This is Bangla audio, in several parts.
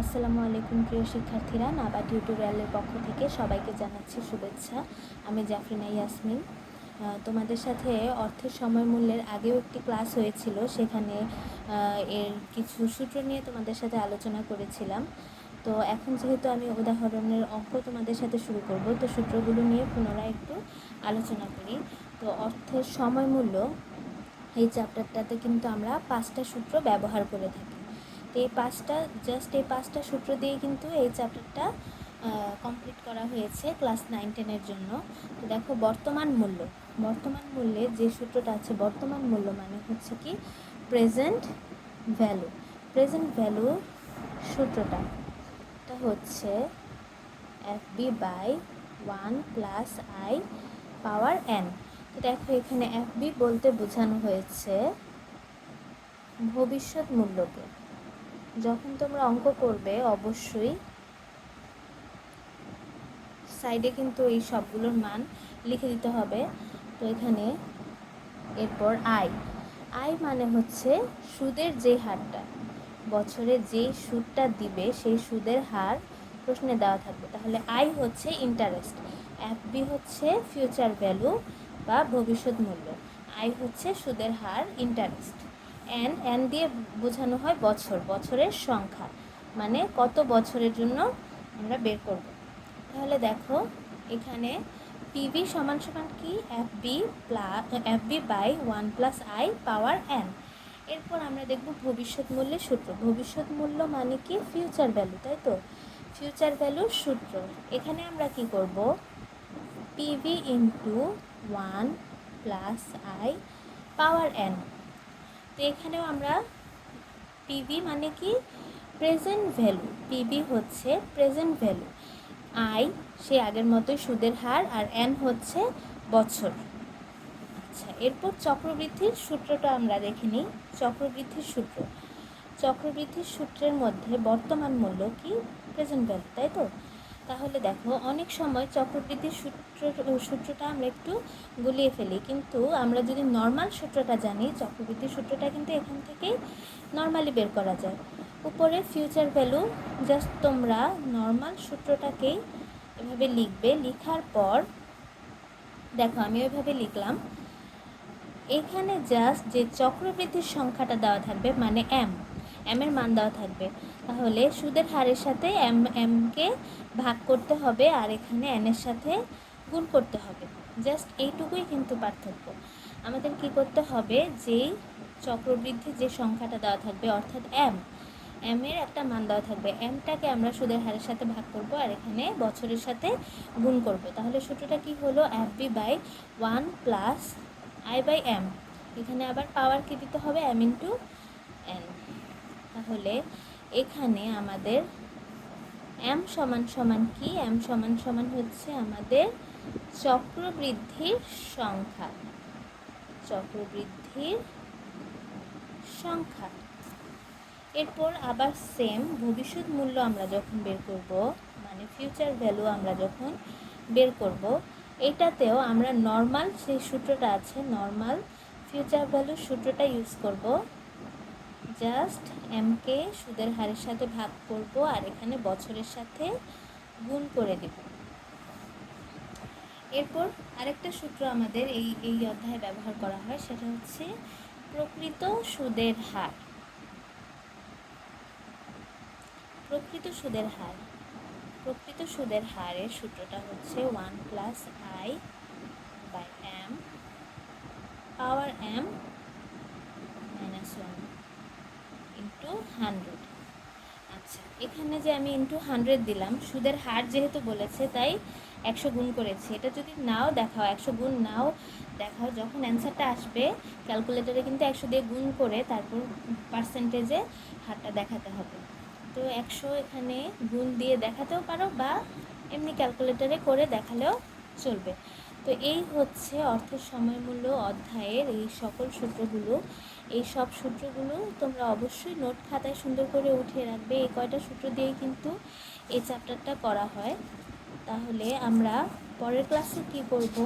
আসসালামু আলাইকুম, প্রিয় শিক্ষার্থীরা। নাবা টিউটোরিয়ালের পক্ষ থেকে সবাইকে জানাচ্ছি শুভেচ্ছা। আমি জাফরিনা ইয়াসমিন। তোমাদের সাথে অর্থের সময় মূল্যের আগেও একটি ক্লাস হয়েছিল। সেখানে এর কিছু সূত্র নিয়ে তোমাদের সাথে আলোচনা করেছিলাম। তো এখন যেহেতু আমি উদাহরণের অঙ্ক তোমাদের সাথে শুরু করব, তো সূত্রগুলো নিয়ে পুনরায় একটু আলোচনা করি। তো অর্থের সময় মূল্য, এই চ্যাপ্টারটাতে কিন্তু আমরা পাঁচটা সূত্র ব্যবহার করে থাকি। এই পাঁচটা জাস্ট এই পাঁচটা সূত্র দিয়ে কিন্তু এই চ্যাপ্টারটা কমপ্লিট করা হয়েছে ক্লাস নাইন টেনের জন্য। তো দেখো, বর্তমান মূল্য। বর্তমান মূল্যে যে সূত্রটা আছে, বর্তমান মূল্য মানে হচ্ছে কি? প্রেজেন্ট ভ্যালু প্রেজেন্ট ভ্যালু সূত্রটা এটা হচ্ছে F B by one plus I power N তো দেখো, এখানে এফ বি বলতে বোঝানো হয়েছে ভবিষ্যৎ মূল্যকে। যখন তোমরা অঙ্ক করবে, অবশ্যই সাইডে কিন্তু এই সবগুলোর মান লিখে দিতে হবে। তো এখানে এরপর আই আই মানে হচ্ছে সুদের যে হারটা, বছরে যেই সুদটা দিবে, সেই সুদের হার প্রশ্নে দেওয়া থাকবে। তাহলে আই হচ্ছে ইন্টারেস্ট এফ বি হচ্ছে ফিউচার ভ্যালু বা ভবিষ্যৎ মূল্য। আই হচ্ছে সুদের হার ইন্টারেস্ট এন এন দিয়ে বোঝানো হয় বছর, বছরের সংখ্যা। মানে কত বছরের জন্য আমরা বের করব। তাহলে দেখো, এখানে পিভি সমান সমান কি? F V plus F V by one plus I power N এরপর আমরা দেখব ভবিষ্যৎ মূল্যের সূত্র। ভবিষ্যৎ মূল্য মানে কি? ফিউচার ভ্যালু তাই তো? ফিউচার ভ্যালুর সূত্র। এখানে আমরা কি করব? PV into one plus I power N তো এখানেও আমরা পিভি মানে কি? প্রেজেন্ট ভ্যালু পিভি হচ্ছে প্রেজেন্ট ভ্যালু আই সে আগের মতোই সুদের হার আর এন হচ্ছে বছর। আচ্ছা এরপর চক্রবৃদ্ধির সূত্রটা আমরা দেখে নিই। চক্রবৃদ্ধির সূত্র। চক্রবৃদ্ধির সূত্রের মধ্যে বর্তমান মূল্য কি? প্রেজেন্ট ভ্যালু তাই তো? তাহলে দেখো, অনেক সময় চক্রবৃদ্ধির সূত্র, সূত্রটা আমরা একটু গুলিয়ে ফেলি। কিন্তু আমরা যদি নর্মাল সূত্রটা জানি, চক্রবৃদ্ধির সূত্রটা কিন্তু এখান থেকেই নর্মালি বের করা যায়। উপরে ফিউচার ভ্যালু জাস্ট তোমরা নর্মাল সূত্রটাকেই এভাবে লিখবে। লিখার পর, দেখো, আমি ওইভাবে লিখলাম। এখানে জাস্ট যে চক্রবৃদ্ধির সংখ্যাটা দেওয়া থাকবে মানে এম এম এর মান দেওয়া থাকবে। তাহলে সুদের হারের সাথে এম এমকে ভাগ করতে হবে আর এখানে এনের সাথে গুণ করতে হবে। জাস্ট এইটুকুই কিন্তু পার্থক্য। আমাদের কি করতে হবে? যেই চক্রবৃদ্ধির যে সংখ্যাটা দেওয়া থাকবে, অর্থাৎ এম এম এর একটা মান দেওয়া থাকবে। এমটাকে আমরা সুদের হারের সাথে ভাগ করব আর এখানে বছরের সাথে গুণ করব। তাহলে সূত্রটা কি হলো? F V by one plus I by M এখানে আবার পাওয়ার কি দিতে হবে? এম ইন্টু এন তাহলে এখানে আমাদের এম সমান সমান কি? এম সমান সমান হচ্ছে আমাদের চক্রবৃদ্ধির সংখ্যা। চক্রবৃদ্ধির সংখ্যা। এরপর আবার সেম ভবিষ্যৎ মূল্য আমরা যখন বের করব মানে ফিউচার ভ্যালু আমরা যখন বের করব, এটাতেও আমরা নর্মাল সেই সূত্রটা আছে নর্মাল ফিউচার ভ্যালু সূত্রটা ইউজ করব। জাস্ট এমকে সুদের হারের সাথে ভাগ করব আর এখানে বছরের সাথে গুণ করে দেব। এরপর আরেকটা সূত্র আমাদের এই এই অধ্যায়ে ব্যবহার করা হয়, সেটা হচ্ছে প্রকৃত সুদের হার। প্রকৃত সুদের হার, প্রকৃত সুদের হারের সূত্রটা হচ্ছে one plus I by M, power M minus one into hundred আচ্ছা এখানে যে আমি ইন্টু হান্ড্রেড দিলাম, সুদের হার যেহেতু বলেছে, তাই একশো গুণ করেছি। এটা যদি নাও দেখাও, একশো গুণ নাও দেখাও, যখন অ্যান্সারটা আসবে, ক্যালকুলেটরে কিন্তু একশো দিয়ে গুণ করে তারপর পার্সেন্টেজে হারটা দেখাতে হবে। তো একশো এখানে গুণ দিয়ে দেখাতেও পারো বা এমনি ক্যালকুলেটরে করে দেখালেও চলবে। তো এই হচ্ছে অর্থের সময় মূল্য অধ্যায়ের এই সকল সূত্রগুলো। এই সব সূত্রগুলো তোমরা অবশ্যই নোট খাতায় সুন্দর করে উঠিয়ে রাখবে। এই কয়টা সূত্র দিয়েই কিন্তু এই চ্যাপ্টারটা করা হয়। তাহলে আমরা পরের ক্লাসে কি করব?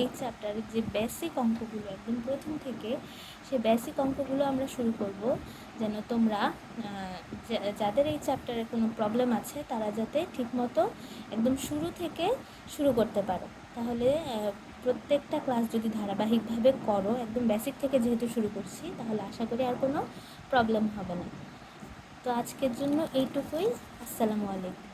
এই চ্যাপ্টারের যে বেসিক অঙ্কগুলো, একদম প্রথম থেকে সে বেসিক অঙ্কগুলো আমরা শুরু করব। যেন তোমরা যাদের এই চ্যাপ্টারে কোনো প্রবলেম আছে, তারা যাতে ঠিকমতো একদম শুরু থেকে শুরু করতে পারো। তাহলে প্রত্যেকটা ক্লাস যদি ধারাবাহিকভাবে করো, একদম বেসিক থেকে যেহেতু শুরু করছি, তাহলে আশা করি আর কোনো প্রবলেম হবে না। তো আজকের জন্য এইটুকুই। আসসালামু আলাইকুম।